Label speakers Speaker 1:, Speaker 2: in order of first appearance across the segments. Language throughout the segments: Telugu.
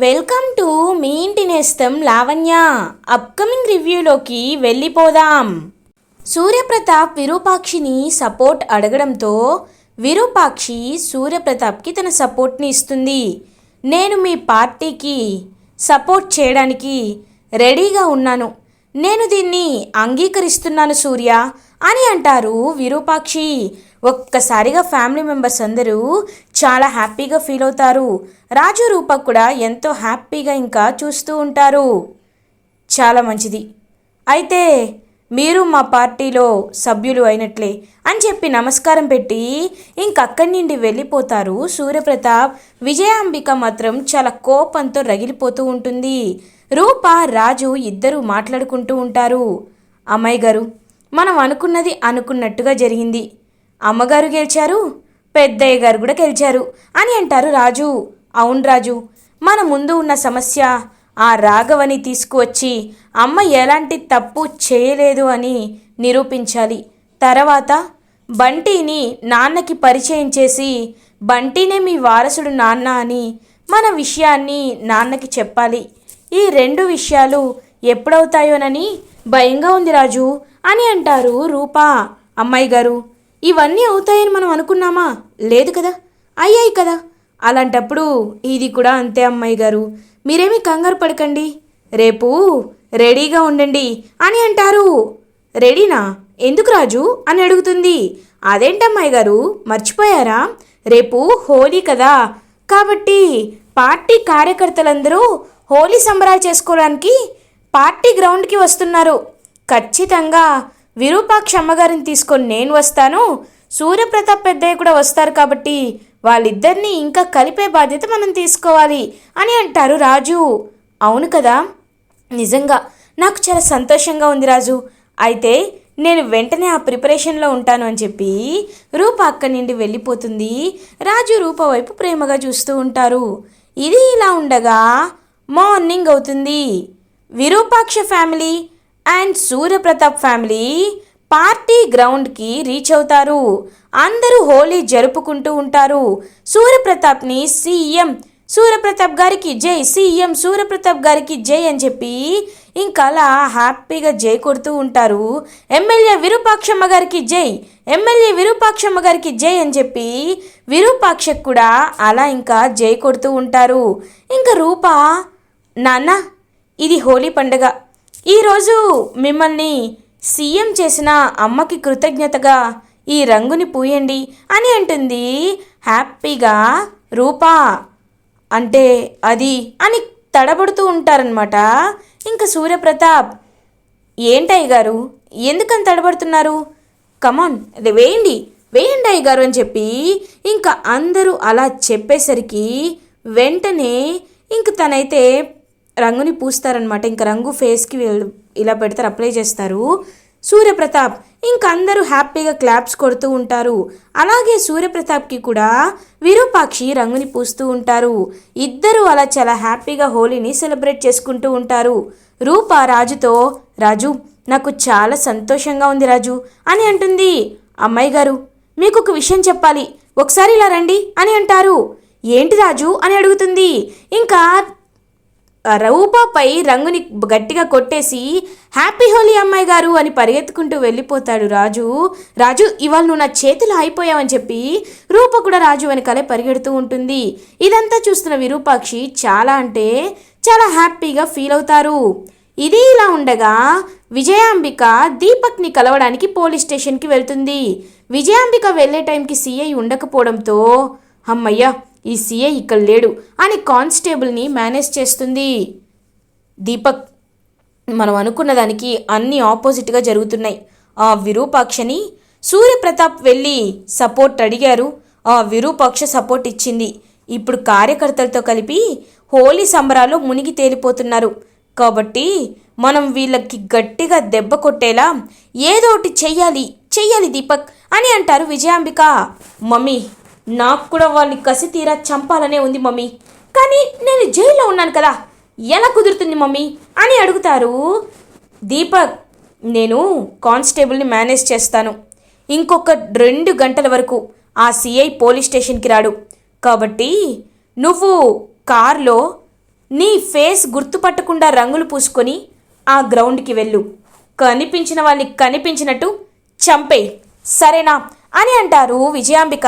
Speaker 1: వెల్కమ్ టు మీ ఇంటి నేస్తం లావణ్య. అప్కమింగ్ రివ్యూలోకి వెళ్ళిపోదాం. సూర్యప్రతాప్ విరూపాక్షిని సపోర్ట్ అడగడంతో విరూపాక్షి సూర్యప్రతాప్కి తన సపోర్ట్ని ఇస్తుంది. నేను మీ పార్టీకి సపోర్ట్ చేయడానికి రెడీగా ఉన్నాను. నేను దీన్ని అంగీకరిస్తున్నాను సూర్య. అని అంటారు విరూపాక్షి. ఒక్కసారిగా ఫ్యామిలీ మెంబర్స్ అందరూ చాలా హ్యాపీగా ఫీల్ అవుతారు. రాజు రూప కూడా ఎంతో హ్యాపీగా ఇంకా చూస్తూ ఉంటారు. చాలా మంచిది. అయితే మీరు మా పార్టీలో సభ్యులు అయినట్లే అని చెప్పి నమస్కారం పెట్టి ఇంకక్కడి నుండి వెళ్ళిపోతారు. సూర్యప్రతాప్ విజయాంబిక మాత్రం చాలా కోపంతో రగిలిపోతూ ఉంటుంది. రూప రాజు ఇద్దరూ మాట్లాడుకుంటూ ఉంటారు. అమ్మాయి గారు మనం అనుకున్నది అనుకున్నట్టుగా జరిగింది. అమ్మగారు గెలిచారు పెద్దయ్య గారు కూడా గెలిచారు అని అంటారు రాజు. అవును రాజు మన ముందు ఉన్న సమస్య ఆ రాఘవని తీసుకువచ్చి అమ్మ ఎలాంటి తప్పు చేయలేదు అని నిరూపించాలి. తర్వాత బంటిని నాన్నకి పరిచయం చేసి బంటినే మీ వారసుడు నాన్న అని మన విషయాన్ని నాన్నకి చెప్పాలి. ఈ రెండు విషయాలు ఎప్పుడవుతాయోనని భయంగా ఉంది రాజు. అని అంటారు రూపా. అమ్మాయి గారు ఇవన్నీ అవుతాయని మనం అనుకున్నామా? లేదు కదా అయ్యాయి కదా. అలాంటప్పుడు ఇది కూడా అంతే అమ్మాయి గారు. మీరేమీ కంగారు పడకండి. రేపు రెడీగా ఉండండి అని అంటారు. రెడీనా? ఎందుకు రాజు? అని అడుగుతుంది. అదేంటమ్మాయి గారు? మర్చిపోయారా? రేపు హోలీ కదా. కాబట్టి పార్టీ కార్యకర్తలందరూ హోలీ సంబరాలు చేసుకోవడానికి పార్టీ గ్రౌండ్కి వస్తున్నారు. ఖచ్చితంగా విరూపాక్ష అమ్మగారిని తీసుకొని నేను వస్తాను. సూర్యప్రతాప్ పెద్దయ్య కూడా వస్తారు కాబట్టి వాళ్ళిద్దరినీ ఇంకా కలిపే బాధ్యత మనం తీసుకోవాలి అని అంటారు రాజు. అవును కదా? నిజంగా. నాకు చాలా సంతోషంగా ఉంది రాజు. అయితే నేను వెంటనే ఆ ప్రిపరేషన్లో ఉంటాను అని చెప్పి రూప అక్కడి నుండి వెళ్ళిపోతుంది. రాజు రూప వైపు ప్రేమగా చూస్తూ ఉంటారు. ఇది ఇలా ఉండగా మార్నింగ్ అవుతుంది. Virupaksha family and Suryapratap family party గ్రౌండ్కి రీచ్ అవుతారు. అందరూ హోలీ జరుపుకుంటూ ఉంటారు. సూర్యప్రతాప్ని సీఎం సూర్యప్రతాప్ గారికి జై సీఎం సూర్యప్రతాప్ గారికి జై అని చెప్పి ఇంకా అలా హ్యాపీగా జై కొడుతూ ఉంటారు. ఎమ్మెల్యే విరూపాక్షమ్మ గారికి జై ఎమ్మెల్యే విరూపాక్షమ్మ గారికి జై అని చెప్పి విరూపాక్షకు కూడా అలా ఇంకా జై కొడుతూ ఉంటారు. ఇంకా రూప నాన్న ఇది హోలీ పండుగ. ఈరోజు మిమ్మల్ని సీఎం చేసిన అమ్మకి కృతజ్ఞతగా ఈ రంగుని పూయండి అని అంటుంది హ్యాపీగా రూపా. అంటే అది అని తడబడుతూ ఉంటారనమాట ఇంకా సూర్యప్రతాప్ ఏంటయ్య గారు ఎందుకని తడబడుతున్నారు? కమాన్ అది వేయండి వేయండి అయ్య గారు అని చెప్పి ఇంకా అందరూ అలా చెప్పేసరికి వెంటనే ఇంక తనైతే రంగుని పూస్తారనమాట ఇంకా రంగు ఫేస్కి ఇలా పెడతారు అప్లై చేస్తారు. సూర్యప్రతాప్ ఇంక అందరూ హ్యాపీగా క్లాప్స్ కొడుతూ ఉంటారు. అలాగే సూర్యప్రతాప్కి కూడా విరూపాక్షి రంగుని పూస్తూ ఉంటారు. ఇద్దరూ అలా చాలా హ్యాపీగా హోలీని సెలబ్రేట్ చేసుకుంటూ ఉంటారు. రూప రాజుతో రాజు నాకు చాలా సంతోషంగా ఉంది రాజు అని అంటుంది. అమ్మాయి గారు మీకు ఒక విషయం చెప్పాలి. ఒకసారి ఇలా రండి అని అంటారు. ఏంటి రాజు అని అడుగుతుంది. ఇంకా రూపాపై రంగుని గట్టిగా కొట్టేసి హ్యాపీ హోలీ అమ్మాయి గారు అని పరిగెత్తుకుంటూ వెళ్ళిపోతాడు రాజు. రాజు ఇవాళ నువ్వు నా చేతులు అయిపోయావని చెప్పి రూప కూడా రాజు వెనకాలే పరిగెడుతూ ఉంటుంది. ఇదంతా చూస్తున్న విరూపాక్షి చాలా అంటే చాలా హ్యాపీగా ఫీల్ అవుతారు. ఇది ఇలా ఉండగా విజయాంబిక దీపక్ని కలవడానికి పోలీస్ స్టేషన్కి వెళ్తుంది. విజయాంబిక వెళ్ళే టైంకి సీఐ ఉండకపోవడంతో అమ్మయ్య ఈ సీఏ ఇక్కడ లేడు అని కానిస్టేబుల్ని మేనేజ్ చేస్తుంది. దీపక్ మనం అనుకున్న దానికి అన్ని ఆపోజిట్గా జరుగుతున్నాయి. ఆ విరూపాక్షని సూర్యప్రతాప్ వెళ్ళి సపోర్ట్ అడిగారు. ఆ విరూపాక్ష సపోర్ట్ ఇచ్చింది. ఇప్పుడు కార్యకర్తలతో కలిపి హోలీ సంబరాలు మునిగి తేలిపోతున్నారు. కాబట్టి మనం వీళ్ళకి గట్టిగా దెబ్బ కొట్టేలా ఏదో ఒకటి చెయ్యాలి చెయ్యాలి దీపక్ అని అంటారు విజయాంబిక. మమ్మీ నాకు కూడా వాళ్ళని కసి తీరా చంపాలనే ఉంది మమ్మీ. కానీ నేను జైల్లో ఉన్నాను కదా. ఎలా కుదురుతుంది మమ్మీ? అని అడుగుతారు. దీపక్ నేను కానిస్టేబుల్ని మేనేజ్ చేస్తాను. ఇంకొక రెండు గంటల వరకు ఆ సిఐ పోలీస్ స్టేషన్కి రాడు. కాబట్టి నువ్వు కార్లో నీ ఫేస్ గుర్తుపట్టకుండా రంగులు పూసుకొని ఆ గ్రౌండ్కి వెళ్ళు. కనిపించిన వాళ్ళని కనిపించినట్టు చంపే సరేనా? అని అంటారు విజయాంబిక.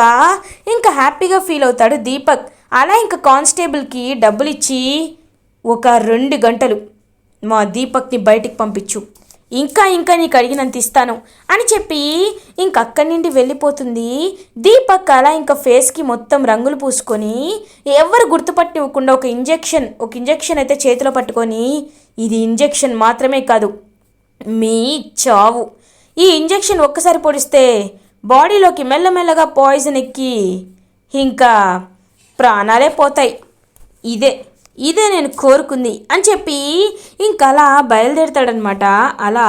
Speaker 1: ఇంకా హ్యాపీగా ఫీల్ అవుతాడు దీపక్. అలా ఇంకా కానిస్టేబుల్కి డబ్బులు ఇచ్చి ఒక రెండు గంటలు మా దీపక్ని బయటికి పంపించు. ఇంకా ఇంకా నీకు అడిగినంత ఇస్తాను అని చెప్పి ఇంక అక్కడి నుండి వెళ్ళిపోతుంది. దీపక్ అలా ఇంకా ఫేస్కి మొత్తం రంగులు పూసుకొని ఎవరు గుర్తుపట్టివ్వకుండా ఒక ఇంజెక్షన్ ఒక ఇంజెక్షన్ అయితే చేతిలో పట్టుకొని ఇది ఇంజెక్షన్ మాత్రమే కాదు మీ చావు. ఈ ఇంజెక్షన్ ఒక్కసారి పొడిస్తే బాడీలోకి మెల్లమెల్లగా పాయిజన్ ఎక్కి ఇంకా ప్రాణాలే పోతాయి. ఇదే ఇదే నేను కోరుకుంది అని చెప్పి ఇంకలా అలా బయలుదేరుతాడనమాట అలా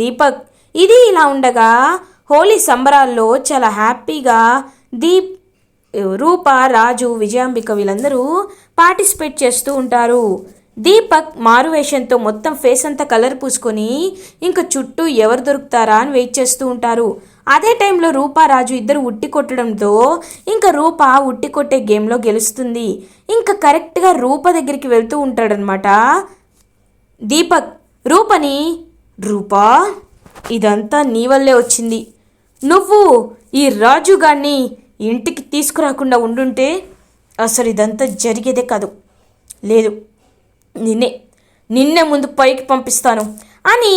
Speaker 1: దీపక్. ఇది ఇలా ఉండగా హోలీ సంబరాల్లో చాలా హ్యాపీగా దీప్ రూప రాజు విజయాంబిక వీళ్ళందరూ పార్టిసిపేట్ చేస్తూ ఉంటారు. దీపక్ మారువేషంతో మొత్తం ఫేస్ అంతా కలర్ పూసుకొని ఇంకా చుట్టూ ఎవరు దొరుకుతారా అని వెయిట్ చేస్తూ ఉంటారు. అదే టైంలో రూపా రాజు ఇద్దరు ఉట్టి కొట్టడంతో ఇంకా రూప ఉట్టి కొట్టే గేమ్లో గెలుస్తుంది. ఇంకా కరెక్ట్గా రూప దగ్గరికి వెళ్తూ ఉంటాడనమాట దీపక్ రూపని రూపా ఇదంతా నీ వల్లే వచ్చింది. నువ్వు ఈ రాజుగాన్ని ఇంటికి తీసుకురాకుండా ఉండుంటే అసలు ఇదంతా జరిగేదే కాదు. లేదు నిన్నే నిన్నే ముందు పైకి పంపిస్తాను. అని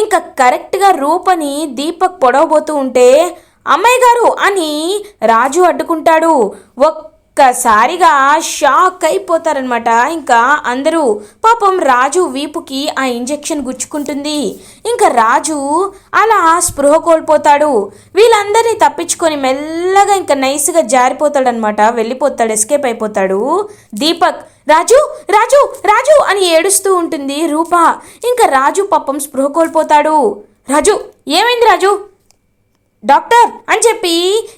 Speaker 1: ఇంకా కరెక్ట్గా రూపని దీపక్ పొడవబోతూ ఉంటే అమ్మాయి గారు అని రాజు అడ్డుకుంటాడు. ఒక్కసారిగా షాక్ అయిపోతారనమాట ఇంకా అందరూ పాపం రాజు వీపుకి ఆ ఇంజెక్షన్ గుచ్చుకుంటుంది. ఇంకా రాజు అలా స్పృహ కోల్పోతాడు. వీళ్ళందరినీ తప్పించుకొని మెల్లగా ఇంకా నైస్గా జారిపోతాడనమాట వెళ్ళిపోతాడు ఎస్కేప్ అయిపోతాడు. దీపక్ రాజు రాజు రాజు అని ఏడుస్తూ ఉంటుంది రూప. ఇంకా రాజు పాపం స్పృహ కోల్పోతాడు. రాజు ఏమైంది రాజు? డాక్టర్ అని చెప్పి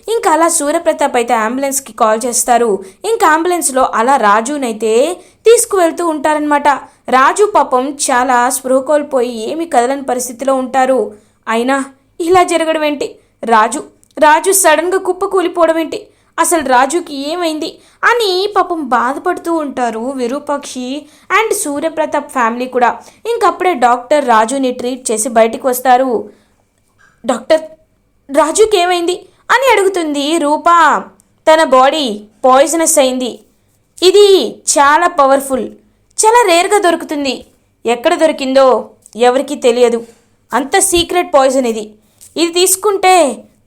Speaker 1: ఇంకా అలా సూర్యప్రతాప్ అయితే అంబులెన్స్కి కాల్ చేస్తారు. ఇంకా అంబులెన్స్లో అలా రాజునైతే తీసుకువెళ్తూ ఉంటారనమాట రాజు పాపం చాలా స్పృహ కోల్పోయి ఏమి కదలని పరిస్థితిలో ఉంటారు. అయినా ఇలా జరగడం ఏంటి? రాజు రాజు సడన్గా కుప్ప కూలిపోవడం ఏంటి? అసలు రాజుకి ఏమైంది? అని పాపం బాధపడుతూ ఉంటారు విరూపాక్షి అండ్ సూర్యప్రతాప్ ఫ్యామిలీ కూడా. ఇంకప్పుడే డాక్టర్ రాజుని ట్రీట్ చేసి బయటికి వస్తారు. డాక్టర్ రాజుకి ఏమైంది అని అడుగుతుంది రూప. తన బాడీ పాయిజనస్ అయింది. ఇది చాలా పవర్ఫుల్ చాలా రేర్గా దొరుకుతుంది. ఎక్కడ దొరికిందో ఎవరికీ తెలియదు. అంత సీక్రెట్ పాయిజన్ ఇది. ఇది తీసుకుంటే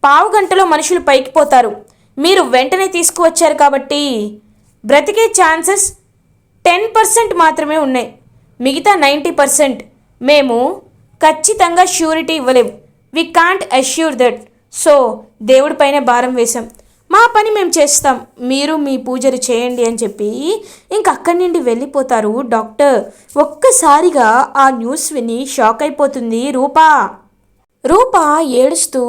Speaker 1: పావు గంటలో మనుషులు పైకి పోతారు. మీరు వెంటనే తీసుకువచ్చారు కాబట్టి బ్రతికే ఛాన్సెస్ టెన్ పర్సెంట్ మాత్రమే ఉన్నాయి. మిగతా నైంటీ పర్సెంట్ మేము ఖచ్చితంగా ష్యూరిటీ ఇవ్వలేము. We can't assure that so దేవుడిపైనే భారం వేశాం. మా పని మేము చేస్తాం. మీరు మీ పూజలు చేయండి అని చెప్పి ఇంక అక్కడి నుండి వెళ్ళిపోతారు డాక్టర్. ఒక్కసారిగా ఆ న్యూస్ విని షాక్ అయిపోతుంది రూపా. రూప ఏడుస్తూ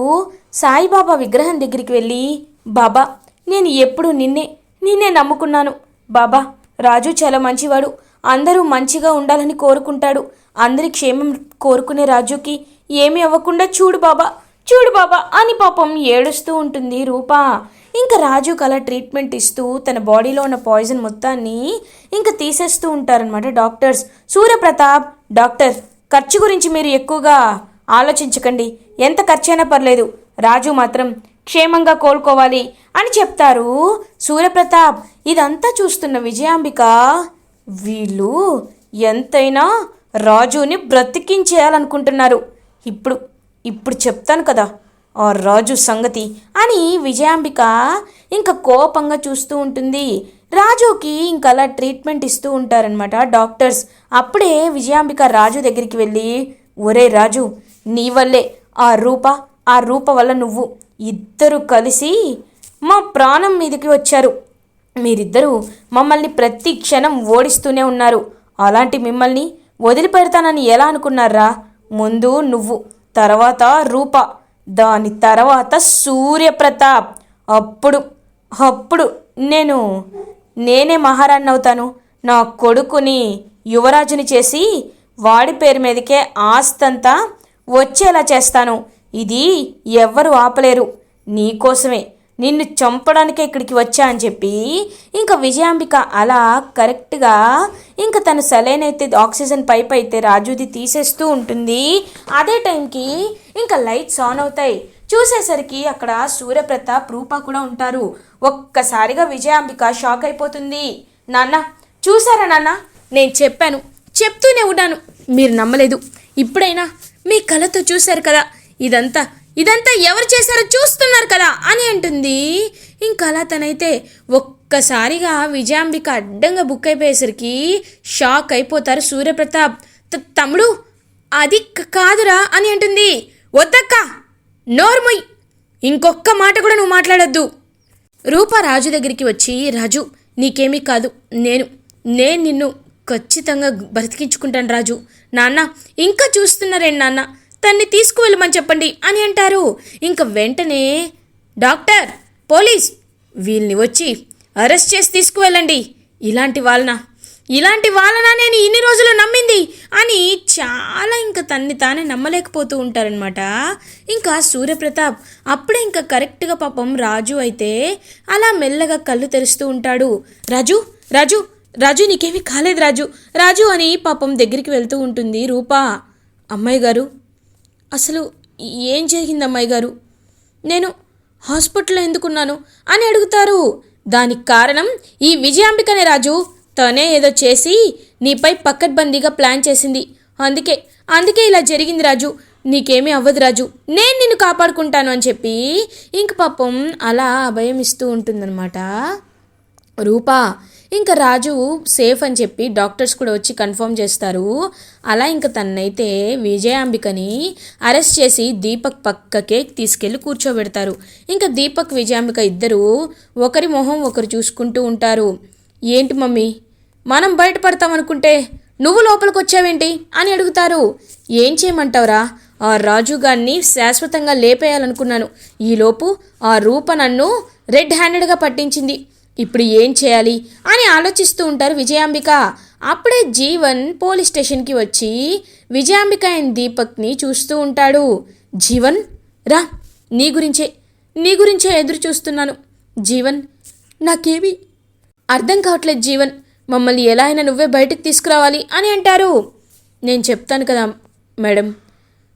Speaker 1: సాయిబాబా విగ్రహం దగ్గరికి వెళ్ళి బాబా నేను ఎప్పుడు నిన్నే నిన్నే నమ్ముకున్నాను. బాబా రాజు చాలా మంచివాడు. అందరూ మంచిగా ఉండాలని కోరుకుంటాడు. అందరి క్షేమం కోరుకునే రాజుకి ఏమి అవ్వకుండా చూడు బాబా చూడు బాబా అని పాపం ఏడుస్తూ ఉంటుంది రూప. ఇంకా రాజు కల ట్రీట్మెంట్ ఇస్తూ తన బాడీలో ఉన్న పాయిజన్ మొత్తాన్ని ఇంకా తీసేస్తూ ఉంటారనమాట డాక్టర్స్. సూర్యప్రతాప్ డాక్టర్ ఖర్చు గురించి మీరు ఎక్కువగా ఆలోచించకండి. ఎంత ఖర్చైనా పర్లేదు రాజు మాత్రం క్షేమంగా కోలుకోవాలి అని చెప్తారు సూర్యప్రతాప్ ఇదంతా చూస్తున్న విజయాంబిక వీళ్ళు ఎంతైనా రాజుని బ్రతికించేయాలనుకుంటున్నారు. ఇప్పుడు ఇప్పుడు చెప్తాను కదా ఆ రాజు సంగతి అని విజయాంబిక ఇంకా కోపంగా చూస్తూ ఉంటుంది. రాజుకి ఇంకా అలా ట్రీట్మెంట్ ఇస్తూ ఉంటారనమాట డాక్టర్స్. అప్పుడే విజయాంబిక రాజు దగ్గరికి వెళ్ళి ఒరే రాజు నీ వల్లే ఆ రూప ఆ రూప వల్ల నువ్వు ఇద్దరు కలిసి మా ప్రాణం మీదకి వచ్చారు. మీరిద్దరూ మమ్మల్ని ప్రతి క్షణం ఓడిస్తూనే ఉన్నారు. అలాంటి మిమ్మల్ని వదిలిపెడతానని ఎలా అనుకున్నారా? ముందు నువ్వు తర్వాత రూప దాని తర్వాత సూర్యప్రతాప్. అప్పుడు అప్పుడు నేను నేనే మహారాణి అవుతాను. నా కొడుకుని యువరాజుని చేసి వాడి పేరు మీదకే ఆస్తంతా వచ్చేలా చేస్తాను. ఇది ఎవ్వరు ఆపలేరు. నీకోసమే. నిన్ను చంపడానికే ఇక్కడికి వచ్చా అని చెప్పి ఇంకా విజయాంబిక అలా కరెక్ట్గా ఇంకా తను సెలైన్ అయితే ఆక్సిజన్ పైప్ అయితే రాజుది తీసేస్తూ ఉంటుంది. అదే టైంకి ఇంకా లైట్స్ ఆన్ అవుతాయి. చూసేసరికి అక్కడ సూర్యప్రతాప్ రూప కూడా ఉంటారు. ఒక్కసారిగా విజయాంబిక షాక్ అయిపోతుంది. నాన్న చూసారా నాన్న? నేను చెప్పాను. చెప్తూనే ఉన్నాను. మీరు నమ్మలేదు. ఇప్పుడైనా మీ కళతో చూశారు కదా? ఇదంతా ఇదంతా ఎవరు చేశారో చూస్తున్నారు కదా అని అంటుంది. ఇంకా అలా తనైతే ఒక్కసారిగా విజయాంబిక అడ్డంగా బుక్ అయిపోయేసరికి షాక్ అయిపోతారు సూర్యప్రతాప్. తమ్ముడు అది కాదురా అని అంటుంది. వద్దక్క నోర్మొయ్ ఇంకొక్క మాట కూడా నువ్వు మాట్లాడొద్దు. రూప రాజు దగ్గరికి వచ్చి రాజు నీకేమీ కాదు. నేను నేను నిన్ను ఖచ్చితంగా బ్రతికించుకుంటాను రాజు. నాన్న ఇంకా చూస్తున్నారేంటి నాన్న? తన్ని తీసుకువెళ్ళమని చెప్పండి అని అంటారు. ఇంకా వెంటనే డాక్టర్ పోలీస్ వీళ్ళని వచ్చి అరెస్ట్ చేసి తీసుకువెళ్ళండి. ఇలాంటి వాళ్ళన? ఇలాంటి వాళ్ళనా నేను ఇన్ని రోజులు నమ్మింది? అని చాలా ఇంకా తన్ని తానే నమ్మలేకపోతూ ఉంటారనమాట ఇంకా సూర్యప్రతాప్ అప్పుడే ఇంకా కరెక్ట్గా పాపం రాజు అయితే అలా మెల్లగా కళ్ళు తెరుస్తూ ఉంటాడు. రాజు రాజు రాజు నీకేమీ కాలేదు రాజు. రాజు అని పాపం దగ్గరికి వెళ్తూ ఉంటుంది రూపా. అమ్మాయి గారు అసలు ఏం జరిగింది అమ్మాయి గారు? నేను హాస్పిటల్లో ఎందుకున్నాను అని అడుగుతారు. దానికి కారణం ఈ విజయాంబికనే రాజు. తనే ఏదో చేసి నీపై పక్కడ్బందీగా ప్లాన్ చేసింది. అందుకే అందుకే ఇలా జరిగింది రాజు. నీకేమీ అవ్వదు రాజు. నేను నిన్ను కాపాడుకుంటాను అని చెప్పి ఇంక పాపం అలా అభయం ఇస్తూ ఉంటుందన్నమాట. రూపా ఇంకా రాజు సేఫ్ అని చెప్పి డాక్టర్స్ కూడా వచ్చి కన్ఫర్మ్ చేస్తారు. అలా ఇంకా తన్నైతే విజయాంబికని అరెస్ట్ చేసి దీపక్ పక్కకే తీసుకెళ్ళి కూర్చోబెడతారు. ఇంకా దీపక్ విజయాంబిక ఇద్దరు ఒకరి మొహం ఒకరు చూసుకుంటూ ఉంటారు. ఏంటి మమ్మీ? మనం బయటపడతామనుకుంటే నువ్వు లోపలికి వచ్చావేంటి? అని అడుగుతారు. ఏం చేయమంటావురా? ఆ రాజుగాన్ని శాశ్వతంగా లేపేయాలనుకున్నాను. ఈలోపు ఆ రూప నన్ను రెడ్ హ్యాండెడ్గా పట్టించింది. ఇప్పుడు ఏం చేయాలి అని ఆలోచిస్తూ ఉంటారు విజయాంబిక. అప్పుడే జీవన్ పోలీస్ స్టేషన్కి వచ్చి విజయాంబిక అండ్ దీపక్ని చూస్తూ ఉంటాడు. జీవన్ రా నీ గురించే నీ గురించే ఎదురు చూస్తున్నాను. జీవన్ నాకేమీ అర్థం కావట్లేదు జీవన్ మమ్మల్ని ఎలా అయినా నువ్వే బయటకు తీసుకురావాలి అని అంటారు. నేను చెప్తాను కదా మేడం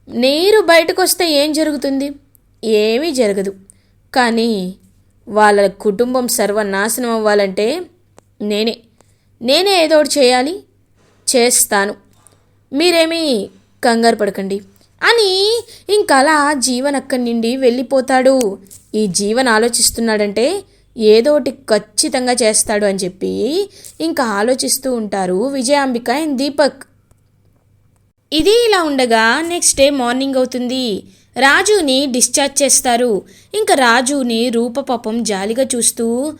Speaker 1: నీరు బయటకు వస్తే ఏం జరుగుతుంది? ఏమీ జరగదు. కానీ వాళ్ళ కుటుంబం సర్వనాశనం అవ్వాలంటే నేనే. నేనే ఏదో ఒకటి చేయాలి చేస్తాను. మీరేమీ కంగారు పడకండి. అని ఇంకలా జీవన్ అక్కడి నుండి వెళ్ళిపోతాడు. ఈ జీవన్ ఆలోచిస్తున్నాడంటే ఏదో ఒకటి ఖచ్చితంగా చేస్తాడు అని చెప్పి ఇంకా ఆలోచిస్తూ ఉంటారు విజయాంబిక అండ్ దీపక్. ఇది ఇలా ఉండగా నెక్స్ట్ డే మార్నింగ్ అవుతుంది. రాజుని డిశ్చార్జ్ చేస్తారు. ఇంకా రాజుని రూపపాపం జాలిగా చూస్తూ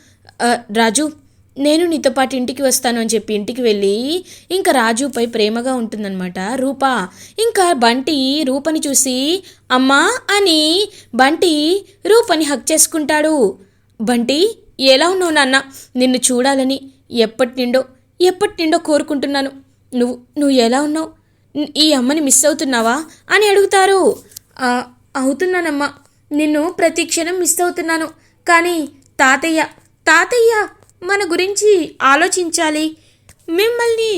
Speaker 1: రాజు నేను నీతో పాటు ఇంటికి వస్తాను అని చెప్పి ఇంటికి వెళ్ళి ఇంకా రాజుపై ప్రేమగా ఉంటుందన్నమాట. రూప ఇంకా బంటి రూపని చూసి అమ్మా అని బంటి రూపని హక్ చేసుకుంటాడు. బంటి ఎలా ఉన్నావు నాన్న? నిన్ను చూడాలని ఎప్పటి నిండో ఎప్పటి నిండో కోరుకుంటున్నాను. నువ్వు నువ్వు ఎలా ఉన్నావు? ఈ అమ్మని మిస్ అవుతున్నావా? అని అడుగుతారు. అవుతున్నానమ్మా. నిన్ను ప్రతి క్షణం మిస్ అవుతున్నాను. కానీ తాతయ్య తాతయ్య మన గురించి ఆలోచించాలి. మిమ్మల్ని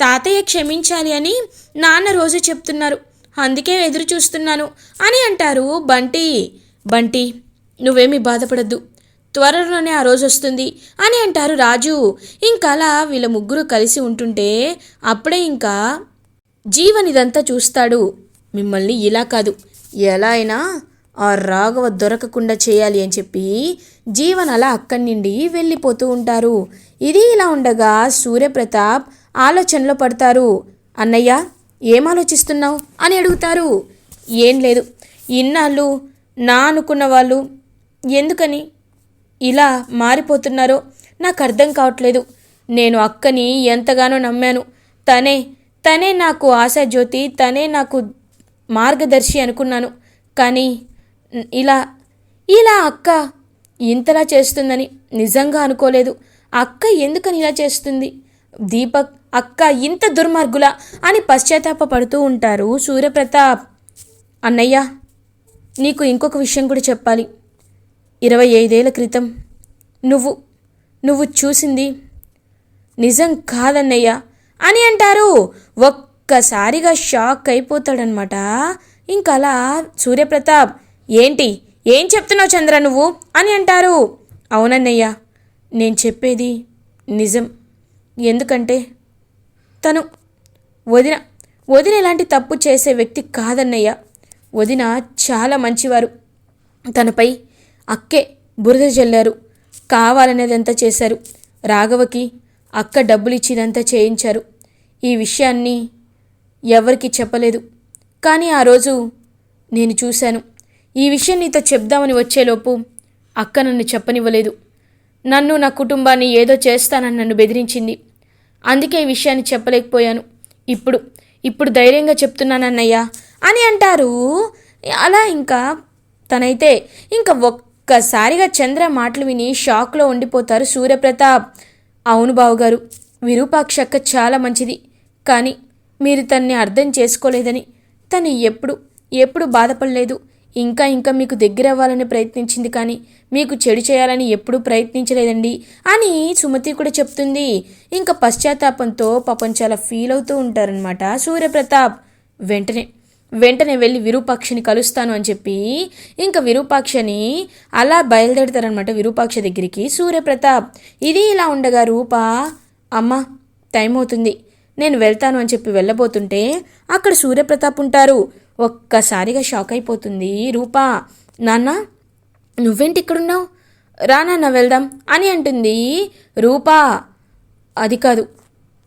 Speaker 1: తాతయ్య క్షమించాలి అని నాన్న రోజు చెప్తున్నారు. అందుకే ఎదురు చూస్తున్నాను అని అంటారు బంటి. బంటి నువ్వేమీ బాధపడద్దు. త్వరలోనే ఆ రోజు వస్తుంది అని అంటారు రాజు. ఇంకా అలా వీళ్ళ ముగ్గురు కలిసి ఉంటుంటే అప్పుడే ఇంకా జీవన్ ఇదంతా చూస్తాడు. మిమ్మల్ని ఇలా కాదు. ఎలా అయినా ఆ రాఘవ దొరకకుండా చేయాలి అని చెప్పి జీవన్ అలా అక్కడి నుండి వెళ్ళిపోతూ ఉంటారు. ఇది ఇలా ఉండగా సూర్యప్రతాప్ ఆలోచనలో పడతారు. అన్నయ్య ఏం ఆలోచిస్తున్నావు? అని అడుగుతారు. ఏం లేదు. ఇన్నాళ్ళు నా అనుకున్న వాళ్ళు ఎందుకని ఇలా మారిపోతున్నారో నాకు అర్థం కావట్లేదు. నేను అక్కని ఎంతగానో నమ్మాను. తనే తనే నాకు ఆశాజ్యోతి తనే నాకు మార్గదర్శి అనుకున్నాను. కానీ ఇలా ఇలా అక్క ఇంతలా చేస్తుందని నిజంగా అనుకోలేదు. అక్క ఎందుకని ఇలా చేస్తుంది? దీపక్ అక్క ఇంత దుర్మార్గులా అని పశ్చాత్తాప పడుతూ ఉంటారు సూర్యప్రతాప్. అన్నయ్య నీకు ఇంకొక విషయం కూడా చెప్పాలి. ఇరవై ఐదేళ్ళ క్రితం నువ్వు నువ్వు చూసింది నిజం కాదన్నయ్య అని అంటారు. ఒక్కసారిగా షాక్ అయిపోతాడనమాట ఇంకలా సూర్యప్రతాప్ ఏంటి? ఏం చెప్తున్నావు చంద్ర నువ్వు? అని అంటారు. అవునన్నయ్య నేను చెప్పేది నిజం. ఎందుకంటే తను వదిన వదిన ఎలాంటి తప్పు చేసే వ్యక్తి కాదన్నయ్య. వదిన చాలా మంచివారు. తనపై అక్కే బురద జల్లారు. కావాలనేదంతా చేశారు. రాఘవకి అక్క డబ్బులు ఇచ్చిదంతా చేయించారు. ఈ విషయాన్ని ఎవరికి చెప్పలేదు. కానీ ఆ రోజు నేను చూశాను. ఈ విషయం నీతో చెప్దామని వచ్చేలోపు అక్క నన్ను చెప్పనివ్వలేదు. నన్ను నా కుటుంబాన్ని ఏదో చేస్తానని నన్ను బెదిరించింది. అందుకే ఈ విషయాన్ని చెప్పలేకపోయాను. ఇప్పుడు ఇప్పుడు ధైర్యంగా చెప్తున్నానన్నయ్యా అని అంటారు. అలా ఇంకా తనైతే ఇంకా ఒక్కసారిగా చంద్ర మాటలు విని షాక్లో ఉండిపోతారు సూర్యప్రతాప్. అవును బావుగారు విరూపాక్షక్క చాలా మంచిది. కానీ మీరు తన్ని అర్థం చేసుకోలేదని తను ఎప్పుడు ఎప్పుడు బాధపడలేదు. ఇంకా ఇంకా మీకు దగ్గర అవ్వాలని ప్రయత్నించింది కానీ మీకు చెడు చేయాలని ఎప్పుడూ ప్రయత్నించలేదండి అని సుమతి కూడా చెప్తుంది. ఇంకా పశ్చాత్తాపంతో పాపం చాలా ఫీల్ అవుతూ ఉంటారనమాట సూర్యప్రతాప్ వెంటనే వెంటనే వెళ్ళి విరూపాక్షిని కలుస్తాను అని చెప్పి ఇంకా విరూపాక్షని అలా బయలుదేరుతారనమాట విరూపాక్ష దగ్గరికి. సూర్యప్రతాప్ ఇది ఇలా ఉండగా రూప అమ్మ టైం అవుతుంది నేను వెళ్తాను అని చెప్పి వెళ్ళబోతుంటే అక్కడ సూర్యప్రతాప్ ఉంటారు. ఒక్కసారిగా షాక్ అయిపోతుంది. రూపా నాన్న నువ్వేంటి ఇక్కడున్నావు? రా నాన్న వెళ్దాం అని అంటుంది. రూపా అది కాదు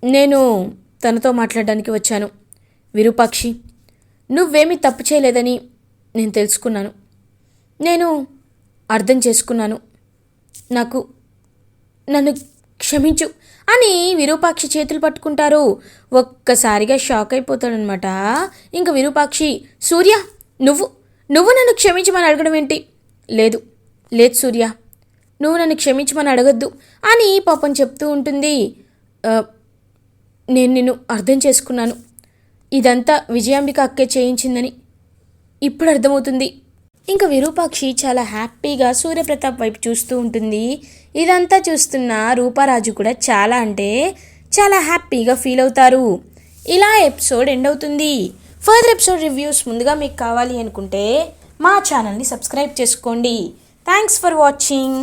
Speaker 1: నేను తనతో మాట్లాడడానికి వచ్చాను. విరూపాక్షి నువ్వేమీ తప్పు చేయలేదని నేను తెలుసుకున్నాను. నేను అర్థం చేసుకున్నాను. నాకు నన్ను క్షమించు. అని విరూపాక్షి చేతులు పట్టుకుంటారు. ఒక్కసారిగా షాక్ అయిపోతాడనమాట ఇంకా విరూపాక్షి సూర్య నువ్వు నువ్వు నన్ను క్షమించమని అడగడం ఏంటి? లేదు లేదు సూర్య నువ్వు నన్ను క్షమించమని అడగద్దు అని పాపం చెప్తూ ఉంటుంది. నేను నిన్ను అర్థం చేసుకున్నాను. ఇదంతా విజయాంబిక అక్కే చేయించిందని. ఇప్పుడు అర్థమవుతుంది. ఇంకా విరూపాక్షి చాలా హ్యాపీగా సూర్యప్రతాప్ వైపు చూస్తూ ఉంటుంది. ఇదంతా చూస్తున్న రూపారాజు కూడా చాలా అంటే చాలా హ్యాపీగా ఫీల్ అవుతారు. ఇలా ఎపిసోడ్ ఎండ్ అవుతుంది. ఫర్దర్ ఎపిసోడ్ రివ్యూస్ ముందుగా మీకు కావాలి అనుకుంటే మా ఛానల్ని సబ్స్క్రైబ్ చేసుకోండి. Thanks for watching.